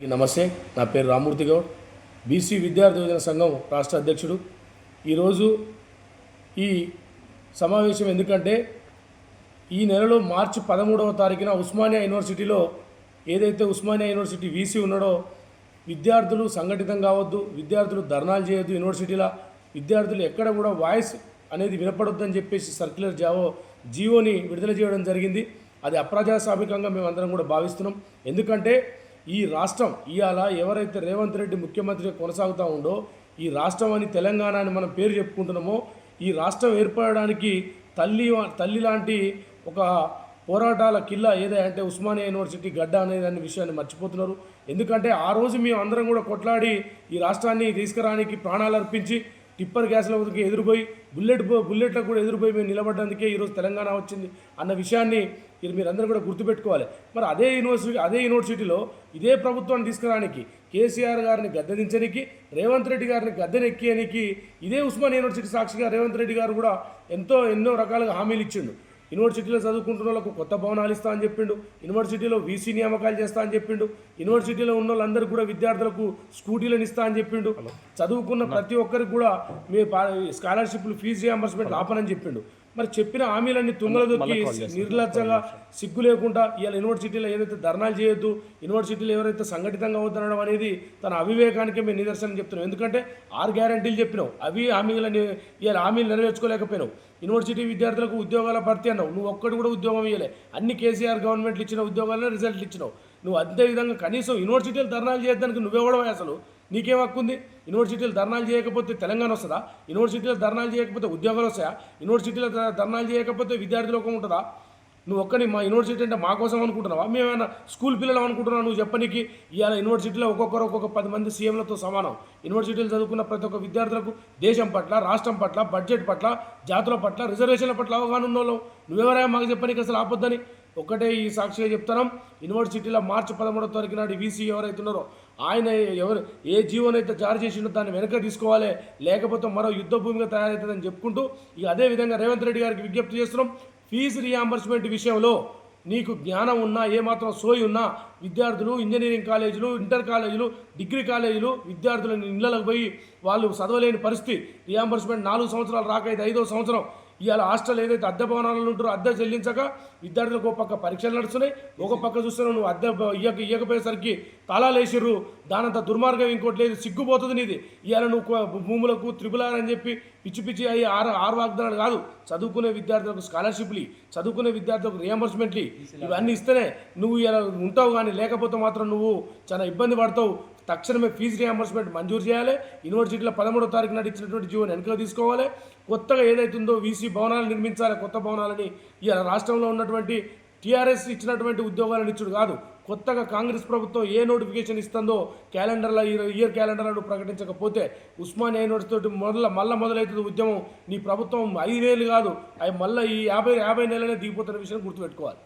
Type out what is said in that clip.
నమస్తే. నా పేరు రామూర్తి గౌడ్. బీసీ విద్యార్థి యోజన సంఘం రాష్ట్ర అధ్యక్షుడు. ఈరోజు ఈ సమావేశం ఎందుకంటే ఈ నెలలో మార్చి పదమూడవ తారీఖున ఉస్మానియా యూనివర్సిటీలో ఏదైతే ఉస్మానియా యూనివర్సిటీ వీసీ ఉన్నాడో విద్యార్థులు సంఘటితం కావద్దు విద్యార్థులు ధర్నాలు చేయొద్దు యూనివర్సిటీలో విద్యార్థులు ఎక్కడ కూడా వాయిస్ అనేది వినపడొద్దని చెప్పేసి సర్క్యులర్ జావో జీవోని విడుదల చేయడం జరిగింది. అది అప్రజాస్వామికంగా మేమందరం కూడా భావిస్తున్నాం. ఎందుకంటే ఈ రాష్ట్రం ఇవాళ ఎవరైతే రేవంత్ రెడ్డి ముఖ్యమంత్రిగా కొనసాగుతూ ఉండో ఈ రాష్ట్రం అని తెలంగాణ అని మనం పేరు చెప్పుకుంటున్నామో ఈ రాష్ట్రం ఏర్పడడానికి తల్లి తల్లి లాంటి ఒక పోరాటాల కిల్ల ఏదే అంటే ఉస్మానియా యూనివర్సిటీ గడ్డ అనే దాని విషయాన్ని మర్చిపోతున్నారు. ఎందుకంటే ఆ రోజు మేము అందరం కూడా కొట్లాడి ఈ రాష్ట్రాన్ని తీసుకురానికి ప్రాణాలు అర్పించి టిప్పర్ గ్యాస్ల వద్దకు ఎదురుపోయి బుల్లెట్ బుల్లెట్లకు కూడా ఎదురుపోయి మేము నిలబడ్డందుకే ఈరోజు తెలంగాణ వచ్చింది అన్న విషయాన్ని ఇది మీరందరూ కూడా గుర్తుపెట్టుకోవాలి. మరి అదే యూనివర్సిటీ అదే యూనివర్సిటీలో ఇదే ప్రభుత్వాన్ని తీసుకురానికి కేసీఆర్ గారిని గద్దెదించడానికి రేవంత్ రెడ్డి గారిని గద్దెనెక్కియనికి ఇదే ఉస్మాన్ యూనివర్సిటీ సాక్షిగా రేవంత్ రెడ్డి గారు కూడా ఎంతో ఎన్నో రకాలుగా హామీలు ఇచ్చిండు. యూనివర్సిటీలో చదువుకుంటున్న వాళ్ళకు కొత్త భవనాలు ఇస్తా అని చెప్పిండు. యూనివర్సిటీలో వీసీ నియామకాలు చేస్తా అని చెప్పిండు. యూనివర్సిటీలో ఉన్న వాళ్ళందరికీ కూడా విద్యార్థులకు స్కూటీలను ఇస్తా అని చెప్పిండు. చదువుకున్న ప్రతి ఒక్కరికి కూడా మీ స్కాలర్షిప్లు ఫీజు రియంబర్స్మెంట్ ఆపనని చెప్పిండు. మరి చెప్పిన హామీలన్నీ తుంగలు దొక్కి నిర్లజ్జంగా సిగ్గు లేకుండా ఇవాళ యూనివర్సిటీలో ఏదైతే ధర్నాలు చేయొద్దు యూనివర్సిటీలో ఎవరైతే సంఘటితంగా అవుతుండడం అనేది తన అవివేకానికే మేము నిదర్శనం చెప్తున్నాం. ఎందుకంటే ఆరు గ్యారంటీలు చెప్పినావు. అవి హామీలని ఇవాళ హామీలు నెరవేర్చుకోలేకపోయినావు. యూనివర్సిటీ విద్యార్థులకు ఉద్యోగాల భర్తీ అన్నావు. నువ్వు ఒక్కటి కూడా ఉద్యోగం ఇవ్వలే అన్ని కేసీఆర్ గవర్నమెంట్లు ఇచ్చిన ఉద్యోగాలనే రిజల్ట్లు ఇచ్చినావు. నువ్వు అదే విధంగా కనీసం యూనివర్సిటీలు ధర్నాలు చేయడానికి నువ్వెవడమే అసలు? నీకేం హక్కు ఉంది? యూనివర్సిటీలు ధర్నాలు చేయకపోతే తెలంగాణ వస్తుందా? యూనివర్సిటీలో ధర్నాలు చేయకపోతే ఉద్యోగాలు వస్తాయా? యూనివర్సిటీలో ధర్నాలు చేయకపోతే విద్యార్థులకు ఉంటుందా? నువ్వు ఒక్కని మా యూనివర్సిటీ అంటే మా కోసం అనుకుంటున్నావా? మేమైనా స్కూల్ పిల్లలు అనుకుంటున్నావు? నువ్వు చెప్పనీకి ఇవాళ యూనివర్సిటీలో ఒక్కొక్కరు ఒక్కొక్క పది మంది సీఎంలతో సమానం. యూనివర్సిటీలు చదువుకున్న ప్రతి ఒక్క విద్యార్థులకు దేశం పట్ల రాష్ట్రం పట్ల బడ్జెట్ పట్ల జాతుల పట్ల రిజర్వేషన్ల పట్ల అవగాహన ఉన్న వాళ్ళు. నువ్వెవరైనా మాకు చెప్పనీకి అసలు ఆపొద్దని? ఒకటే ఈ సాక్షిగా చెప్తాను యూనివర్సిటీలో మార్చి పదమూడో తారీఖు నాడు వీసీ ఎవరైతే ఉన్నారో ఆయన ఎవరు ఏ జీవోనైతే జారీ చేసిండో దాన్ని వెనక తీసుకోవాలి లేకపోతే మరో యుద్ధ భూమిగా తయారవుతుందని చెప్పుకుంటూ ఇక అదే విధంగా రేవంత్ రెడ్డి గారికి విజ్ఞప్తి చేస్తున్నాం. ఫీజు రియాంబర్స్మెంట్ విషయంలో నీకు జ్ఞానం ఉన్నా ఏమాత్రం సోయి ఉన్నా విద్యార్థులు ఇంజనీరింగ్ కాలేజీలు ఇంటర్ కాలేజీలు డిగ్రీ కాలేజీలు విద్యార్థులను ఇళ్ళకు పోయి వాళ్ళు చదవలేని పరిస్థితి. రియాంబర్స్మెంట్ నాలుగు సంవత్సరాలు రాకైతే ఐదో సంవత్సరం. ఇవాళ హాస్టల్ ఏదైతే అద్దె భవనాలలో ఉంటారో అద్దె చెల్లించక విద్యార్థులకు ఒక పక్క పరీక్షలు నడుస్తున్నాయి ఒక పక్క చూస్తున్నావు నువ్వు అద్దె ఇయ్యక ఇయ్యకపోయేసరికి తాళాలు వేసిర్రు. దానంత దుర్మార్గం ఇంకోటి లేదు సిగ్గుపోతుంది నీది. ఇవాళ నువ్వు భూములకు త్రిపులార్ అని చెప్పి పిచ్చి పిచ్చి అయ్యి ఆరు ఆరు వాగ్దానాలు కాదు. చదువుకునే విద్యార్థులకు స్కాలర్షిప్లు చదువుకునే విద్యార్థులకు రియంబర్స్మెంట్లు. ఇవన్నీ ఇస్తేనే నువ్వు ఇలా ఉంటావు కానీ లేకపోతే మాత్రం నువ్వు చాలా ఇబ్బంది పడతావు. తక్షణమే ఫీజు రియంబర్స్మెంట్ మంజూరు చేయాలి. యూనివర్సిటీలో పదమూడో తారీఖు నాడు ఇచ్చినటువంటి జీవోని వెనక తీసుకోవాలి. కొత్తగా ఏదైతుందో వీసీ భవనాలు నిర్మించాలి కొత్త భవనాలని ఇలా రాష్ట్రంలో ఉన్నటువంటి టీఆర్ఎస్ ఇచ్చినటువంటి ఉద్యోగాలను ఇచ్చుడు కాదు. కొత్తగా కాంగ్రెస్ ప్రభుత్వం ఏ నోటిఫికేషన్ ఇస్తుందో క్యాలెండర్లో ఇయర్ క్యాలెండర్లను ప్రకటించకపోతే ఉస్మానియా యూనివర్సిటీ తోటి మొదల మళ్ళీ మొదలవుతుంది ఉద్యమం. నీ ప్రభుత్వం ఐదు వేలు కాదు అవి మళ్ళీ ఈ యాభై యాభై నెలలనే దిగిపోతున్న విషయం గుర్తుపెట్టుకోవాలి.